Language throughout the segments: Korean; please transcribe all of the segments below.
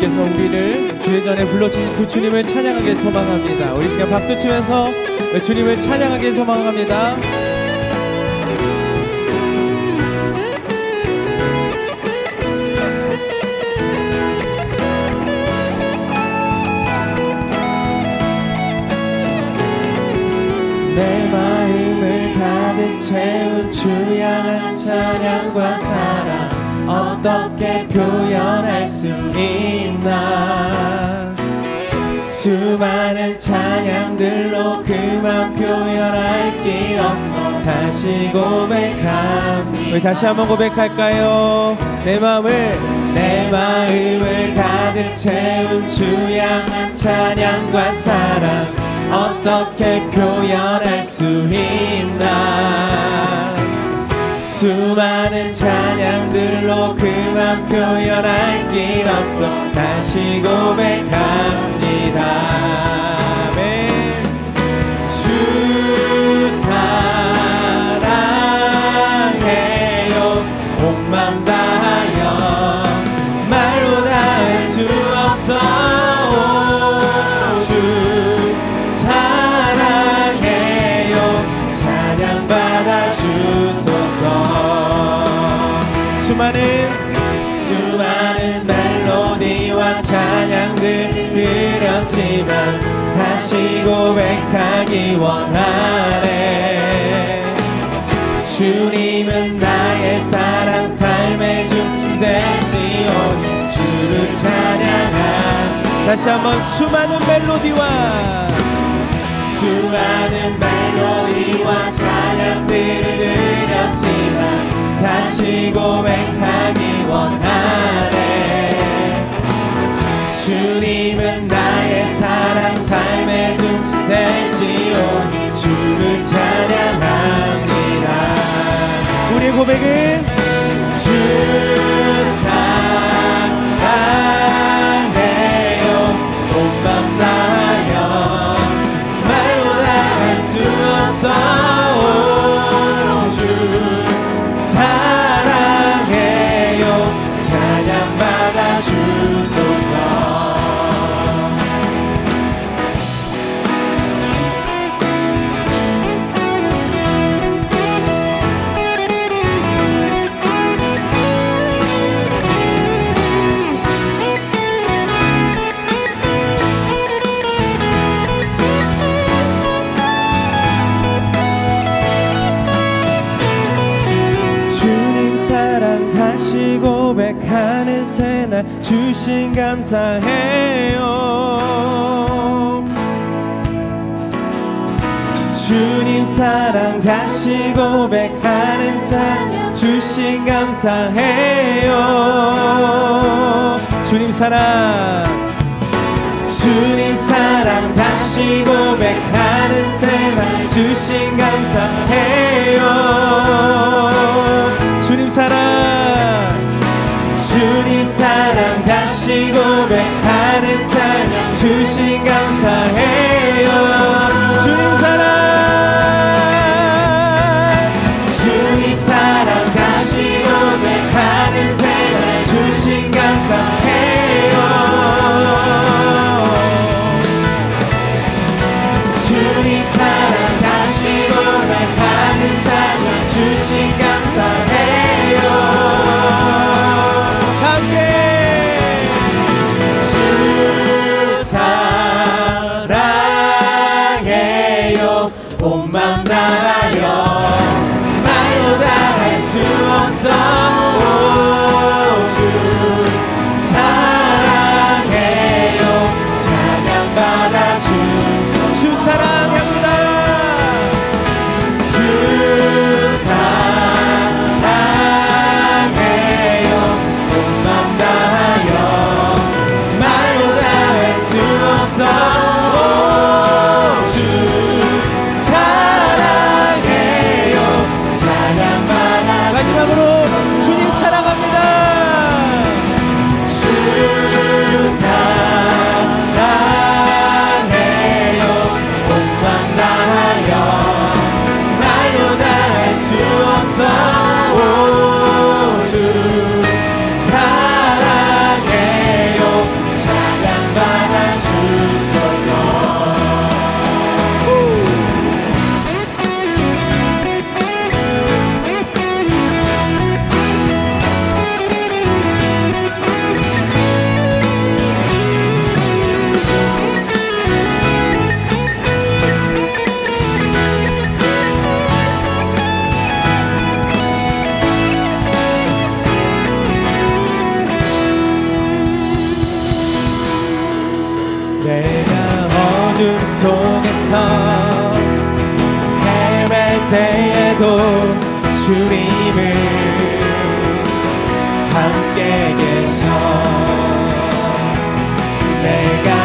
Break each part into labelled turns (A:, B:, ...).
A: 주님께서 우리를 주의 전에 불러주신 그 주님을 찬양하게 소망합니다. 우리 시간 박수 치면서 주님을 찬양하게 소망합니다. 내 마음을 가득 채운 주양한 찬양과 사랑 어떻게 표현할 수 있나? 수많은 찬양들로 그만 표현할 길 없어 다시 고백합니다. 우리 다시 한번 고백할까요? 내 마음을 내 마음을 가득 채운 주양한 찬양과 사랑 어떻게 표현할 수 있나 수많은 찬양들로 그만 표현할 길 없어. 다시 고백합 드렸지만 다시 고백하기 원하네. 주님은 나의 사랑 삶의 주 되시오. 주를 찬양한 다시 한번 수많은 멜로디와 수많은 멜로디와 찬양들을 드렸지만 다시 고백하기 원하네 주님은 나의 사랑 삶의 주 되시오. 주를 찬양합니다. 우리의 고백은 주 주신 감사해요. 주님 사랑 다시 고백하는 찬 주신 감사해요. 주님 사랑. 주님 사랑 다시 고백하는 새날 주신 감사해요. 주님 사랑 주님 사랑 다시 고백하는 찬양 주신 감사해요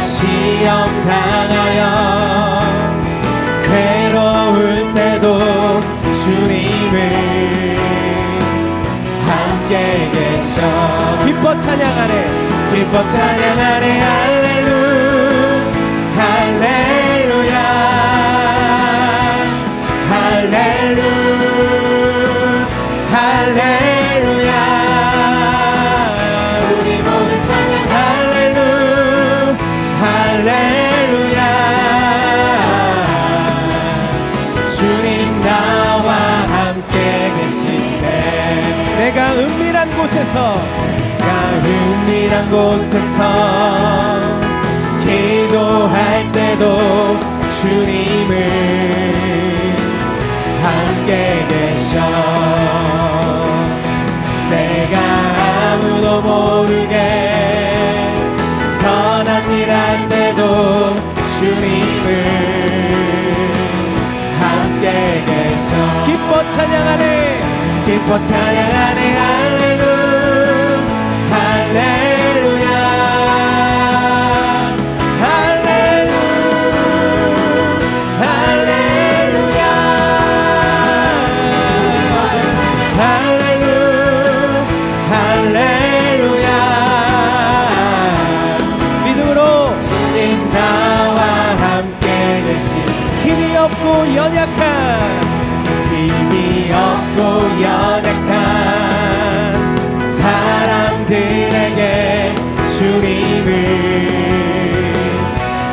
A: 시험 당하여 괴로울 때도 주님을 함께 계셔. 기뻐 찬양하래 기뻐 찬양하래 곳에서 가을이란 곳에서 기도할 때도 주님을 함께 계셔. 내가 아무도 모르게 선한 일 할 때도 주님을 함께 계셔. 기뻐 찬양하네. 기뻐 찬양하네. 힘이 없고 연약한 힘이 없고 연약한 사람들에게 주님을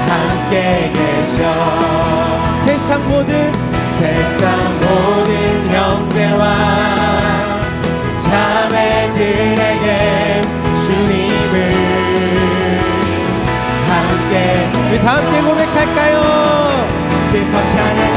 A: 함께 계셔 세상 모든 세상 모든 형제와 자매들에게 주님을 함께 우리 다 함께 고백할까요? 别放下呀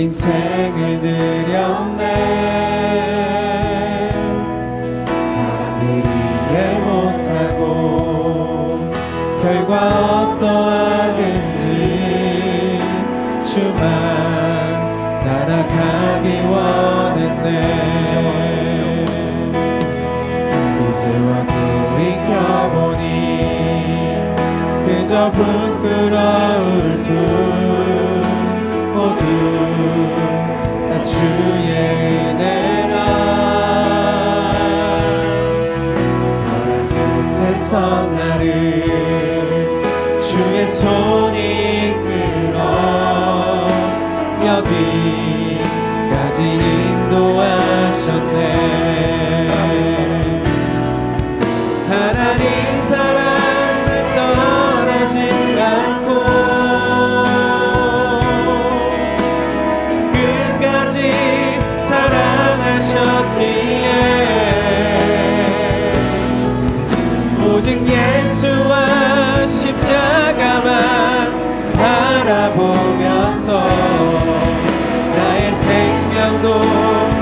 A: 인생을 들였네. 사람들이 이해 못하고 결과 어떠하든지 주만 따라가기 원했네. 이제와 돌이켜보니 그저 부끄러워 오직 예수와 십자가만 바라보면서 나의 생명도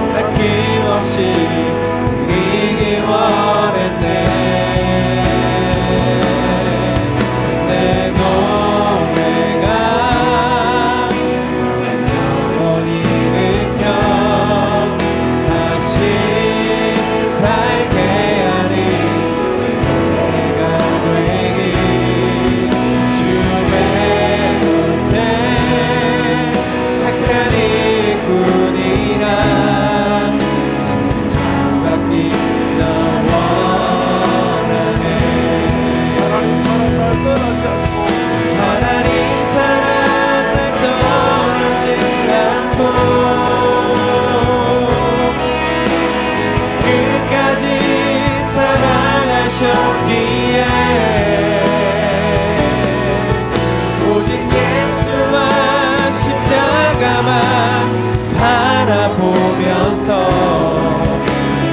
A: 주께서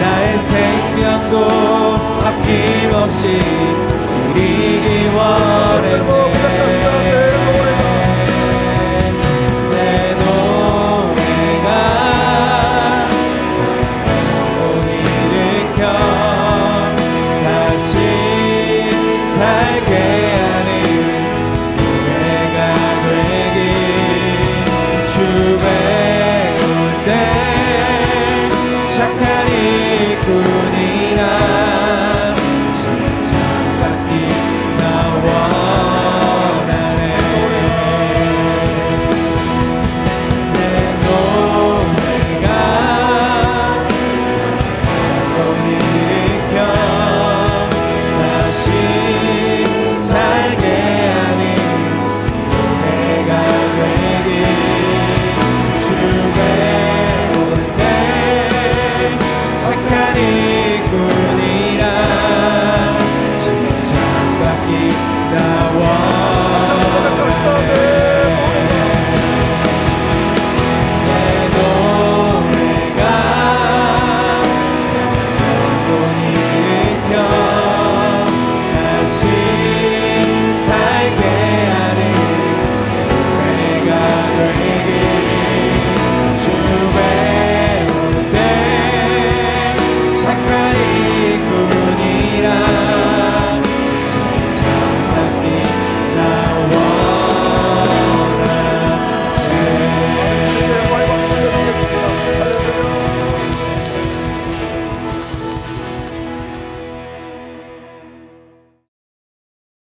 A: 나의 생명도 아낌없이 우리기 원했네 뭐 다시 살게. see.